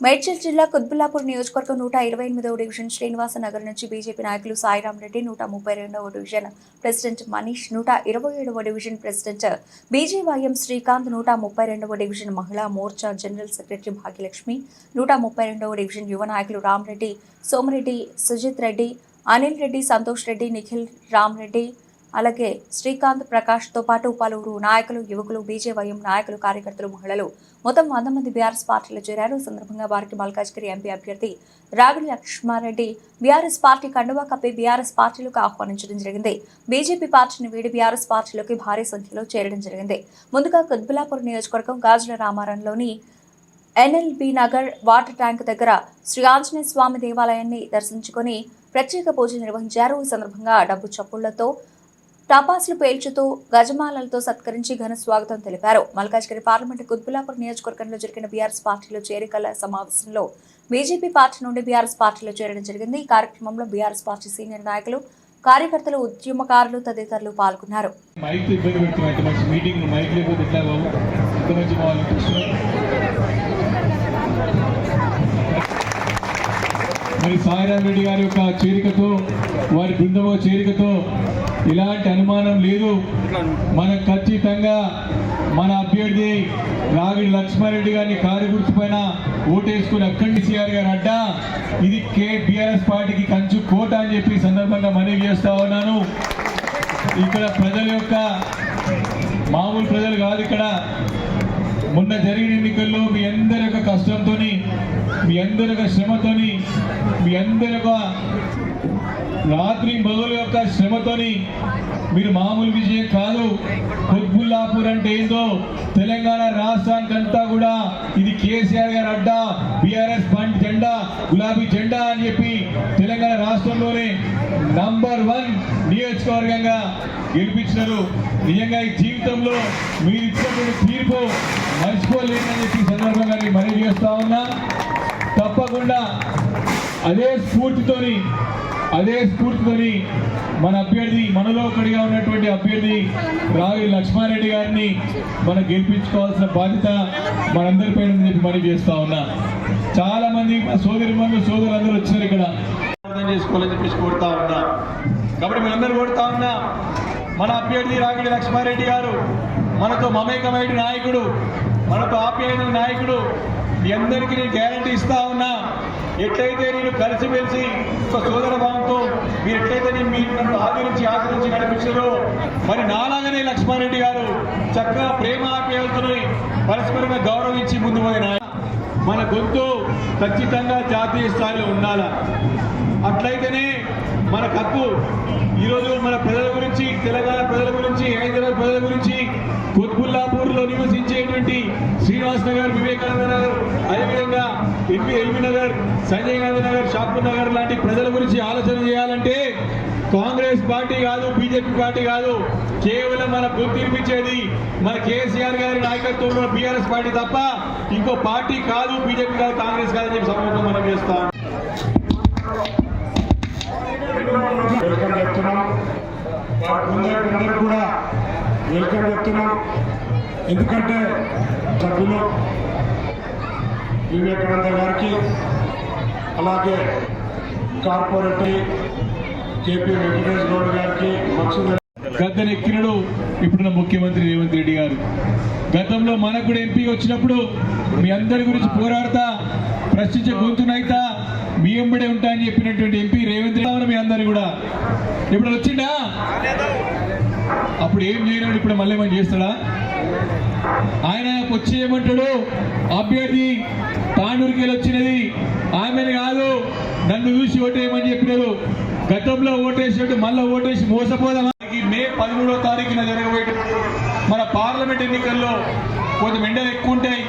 మేడ్చల్ జిల్లా కుత్బుల్లాపూర్ నియోజకవర్గం నూట ఇరవై ఎనిమిదవ డివిజన్ శ్రీనివాస నగర్ నుంచి బీజేపీ నాయకులు సాయిరాం రెడ్డి నూట ముప్పై రెండవ డివిజన్ ప్రెసిడెంట్ మనీష్ నూట ఇరవై ఏడవ డివిజన్ ప్రెసిడెంట్ బీజేవైఎం శ్రీకాంత్ నూట ముప్పై రెండవ డివిజన్ మహిళా మోర్చా జనరల్ సెక్రటరీ భాగ్యలక్ష్మి నూట ముప్పై రెండవ డివిజన్ యువ నాయకులు రామరెడ్డి సోమరెడ్డి సుజిత్ రెడ్డి అనిల్ రెడ్డి సంతోష్ రెడ్డి నిఖిల్ రామరెడ్డి అలాగే శ్రీకాంత్ ప్రకాష్తో పాటు పలువురు నాయకులు యువకులు బీజేవైఎం నాయకులు కార్యకర్తలు మహిళలు. మొత్తం వంద మంది బీఆర్ఎస్ పార్టీలో చేరారు. ఈ సందర్భంగా వారికి మల్కాజ్గిరి ఎంపీ అభ్యర్థి రాగిడి లక్ష్మారెడ్డి బీఆర్ఎస్ పార్టీ కండువా కప్పి బీఆర్ఎస్ పార్టీలోకి ఆహ్వానించడం జరిగింది. బీజేపీ పార్టీని వీడి బీఆర్ఎస్ పార్టీలోకి భారీ సంఖ్యలో చేరడం జరిగింది. ముందుగా కుత్బులాపూర్ నియోజకవర్గం గాజుల రామారంలోని ఎన్ఎల్బి నగర్ వాటర్ ట్యాంక్ దగ్గర శ్రీ ఆంజనేయ స్వామి దేవాలయాన్ని దర్శించుకొని ప్రత్యేక పూజ నిర్వహించారు. ఈ సందర్భంగా డబ్బు చప్పుళ్ళతో టపాసులు పేల్చుతూ గజమాలలతో సత్కరించి ఘన స్వాగతం తెలిపారు. మల్కాజ్గిరి పార్లమెంటు కుత్బులాపూర్ నియోజకవర్గంలో జరిగిన బీఆర్ఎస్ పార్టీలో చేరికల సమావేశంలో బీజేపీ పార్టీ నుండి బీఆర్ఎస్ పార్టీలో చేరడం జరిగింది. ఈ కార్యక్రమంలో బీఆర్ఎస్ పార్టీ సీనియర్ నాయకులు కార్యకర్తలు ఉద్యమకారులు తదితరులు పాల్గొన్నారు. మరి సాయిరాం రెడ్డి గారి యొక్క చేరికతో వారి బృందమో చేరికతో లేదు. మన ఖచ్చితంగా మన అభ్యర్థి రావిడి లక్ష్మారెడ్డి గారిని కారు గుర్తుపైన ఓటేసుకుని అక్కడి సిఆర్ గారు అడ్డా. ఇది కే బీఆర్ఎస్ పార్టీకి కంచు కోట అని చెప్పి సందర్భంగా మనవి చేస్తా ఉన్నాను. ఇక్కడ ప్రజల యొక్క మామూలు ప్రజలు కాదు ఇక్కడ. మొన్న జరిగిన ఎన్నికల్లో మీ అందరి యొక్క కష్టంతో మీ అందరి యొక్క శ్రమతోని మీ అందరి యొక్క రాత్రి మొదలు యొక్క శ్రమతోని మీరు మామూలు విజయం కాదు. కుత్బుల్లాపూర్ అంటే ఏందో? తెలంగాణ రాష్ట్రానికంతా కూడా ఇది కేసీఆర్ గారు అడ్డా బీఆర్ఎస్ బండ్ జెండా గులాబీ జెండా అని చెప్పి తెలంగాణ రాష్ట్రంలోనే నంబర్ వన్ నియోజకవర్గంగా గెలిపించినారు. నిజంగా ఈ జీవితంలో మీరు ఇచ్చినటువంటి తీర్పు మర్చిపోలేదని చెప్పి సందర్భంగా నేను మనవి చేస్తా ఉన్నా. తప్పకుండా అదే స్ఫూర్తితోని అదే స్ఫూర్తితోని మన అభ్యర్థి మనలో ఒకటిగా ఉన్నటువంటి అభ్యర్థి రావి లక్ష్మారెడ్డి గారిని మనం గెలిపించుకోవాల్సిన బాధ్యత మనందరిపైన ఉందని చెప్పి మనవి చేస్తా ఉన్నా. చాలా మంది మా సోదరి మనులు సోదరులు అందరూ వచ్చారు ఇక్కడ. అర్థం చేసుకోవాలని చెప్పేసి కోరుతా ఉన్నా. కాబట్టి మేమందరూ కోరుతా ఉన్నా మన అభ్యర్థి రాగిడి లక్ష్మారెడ్డి గారు మనతో మమేకమైన నాయకుడు మనతో ఆప్యాయన నాయకుడు మీ అందరికీ నేను గ్యారంటీ ఇస్తా ఉన్నా. ఎట్లయితే నేను కలిసిమెలిసి ఒక సోదర భావంతో మీరు ఎట్లయితే నేను మీరు నన్ను ఆదరించి ఆదరించి నడిపించారో మరి నాలాగనే లక్ష్మారెడ్డి గారు చక్కగా ప్రేమ ఆప్యాయతని పరస్పరంగా గౌరవించి ముందు పోయిన మన గొంతు ఖచ్చితంగా జాతీయ స్థాయిలో ఉండాల? అట్లయితేనే మన హక్కు ఈరోజు మన ప్రజల గురించి తెలంగాణ ప్రజల గురించి హైదరాబాద్ ప్రజల గురించి కుత్బుల్లాపూర్లో నివసించేటువంటి శ్రీనివాస్ నగర్ వివేకానంద నగర్ అదేవిధంగా ఎంపీ ఎల్బీ నగర్ సంజయ్ గాంధీ నగర్ షాపూర్ నగర్ లాంటి ప్రజల గురించి ఆలోచన చేయాలంటే కాంగ్రెస్ పార్టీ కాదు బీజేపీ పార్టీ కాదు కేవలం మన గుర్తింపించేది మన కేసీఆర్ గారి నాయకత్వంలో బీఆర్ఎస్ పార్టీ తప్ప ఇంకో పార్టీ కాదు బీజేపీ కాదు కాంగ్రెస్ కాదని చెప్పి సమూహం మనం చేస్తాం. వెల్కమ్ చెప్తున్నాం. కూడా వెల్కమ్ చెప్తున్నాం. ఎందుకంటే సభ్యులు వివేకానంద గారికి అలాగే కార్పొరేటరీ కేపీ వెంకటేష్ గౌడ్ గారికి గద్దెనెక్కినడు ఇప్పుడున్న ముఖ్యమంత్రి రేవంత్ రెడ్డి గారు. గతంలో మనకు కూడా ఎంపీ వచ్చినప్పుడు మీ అందరి గురించి పోరాడతా ప్రశ్నించే గొంతునైతా మీ ఎంబడే ఉంటా అని చెప్పినటువంటి ఎంపీ రేవంత్ రెడ్డి మీ అందరు కూడా. ఇప్పుడు వచ్చిండా? అప్పుడు ఏం చేయలేడు ఇప్పుడు మళ్ళీ ఏమైనా చేస్తాడా? ఆయన వచ్చి ఏమంటాడు అభ్యర్థి తాండూరుకి వచ్చినది. ఆమెను కాదు నన్ను చూసి ఓటేయమని చెప్పినారు గతంలో ఓటేసినట్టు మళ్ళీ ఓటేసి మోసపోదాం. మే పదమూడో తారీఖున జరగబోయేటప్పుడు మన పార్లమెంట్ ఎన్నికల్లో కొంచెం ఎండలు ఎక్కువ ఉంటాయి.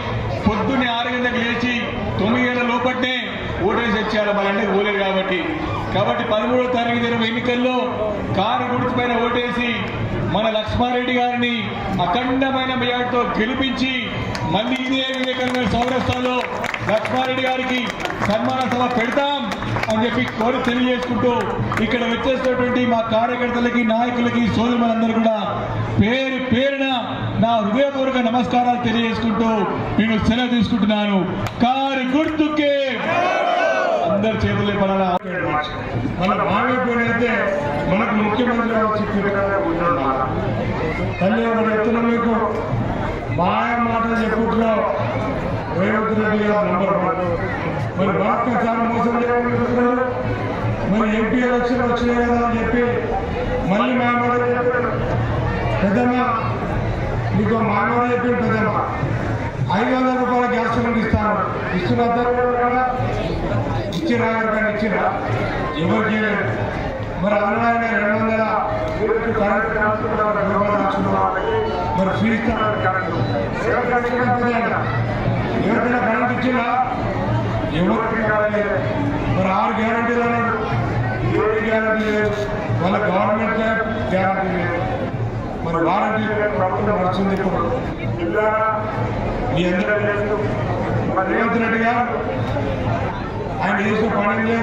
పొద్దున్నే ఆరు గంటలకు లేచి తొమ్మిది గంటల లోపట్టే ఓటేసి వచ్చారు మన అంటే పోలేరు కాబట్టి. కాబట్టి పదమూడో తారీఖు జరిగిన ఎన్నికల్లో కారు గుర్తు పైన ఓటేసి మన లక్ష్మారెడ్డి గారిని అఖండమైన మెజార్టీతో గెలిపించి మళ్ళీ ఇదే వివేకానంద సౌరస్థాల్లో లక్ష్మారెడ్డి గారికి సన్మాన సభ పెడతాం అని చెప్పి కోరి తెలియజేసుకుంటూ ఇక్కడ వచ్చేసినటువంటి మా కార్యకర్తలకి నాయకులకి సోదరులందరూ కూడా పేరు పేరున నా హృదయపూర్వక నమస్కారాలు తెలియజేసుకుంటూ నేను సెలవు తీసుకుంటున్నాను. కారు గుర్తుకే అందరు చేతులే పడాలి? మన మామైపోయినైతే మనకు ముఖ్యమంత్రి తల్లి ఒక చెప్తున్నా మీకు మాయ మాటలు చెప్పుట్లో రేవంత్ రెడ్డి గారు నంబర్ వన్. మరి భారత చాలా మోసం చేస్తున్నారు మరి ఎంపీ ఎలక్షన్ వచ్చినాయి కదా అని చెప్పి మళ్ళీ మాయ మాట చెప్పాడు పెద్దమ్మ నీకు మానవ చెప్పాడు పెద్దమ్మ. ఐదు వందల రూపాయల గ్యాస్ సిలిండర్ ఇస్తాను. ఇస్తున్నా ఇచ్చిరా ఎవరికైనా ఇచ్చిరా ఎవరు చేయలేదు మరి అందులో ఆయన రెండు వందల యూనిట్ కరెంట్ వాళ్ళకి మరి ఫ్రీ ఇస్తాను కరెంట్ ఎవరికైనా కరెంట్ ఇచ్చినా ఎవరికి కాలేదు మరి ఆరు గ్యారంటీలు అన్నాడు ఏడు గ్యారంటీ లేదు వాళ్ళ గవర్నమెంట్ గ్యారంటీ లేదు మరి వారంటీ ప్రభుత్వం నడుస్తుంది ఇప్పుడు మీ అందరూ రేవంత్ రెడ్డి గారు and he used to find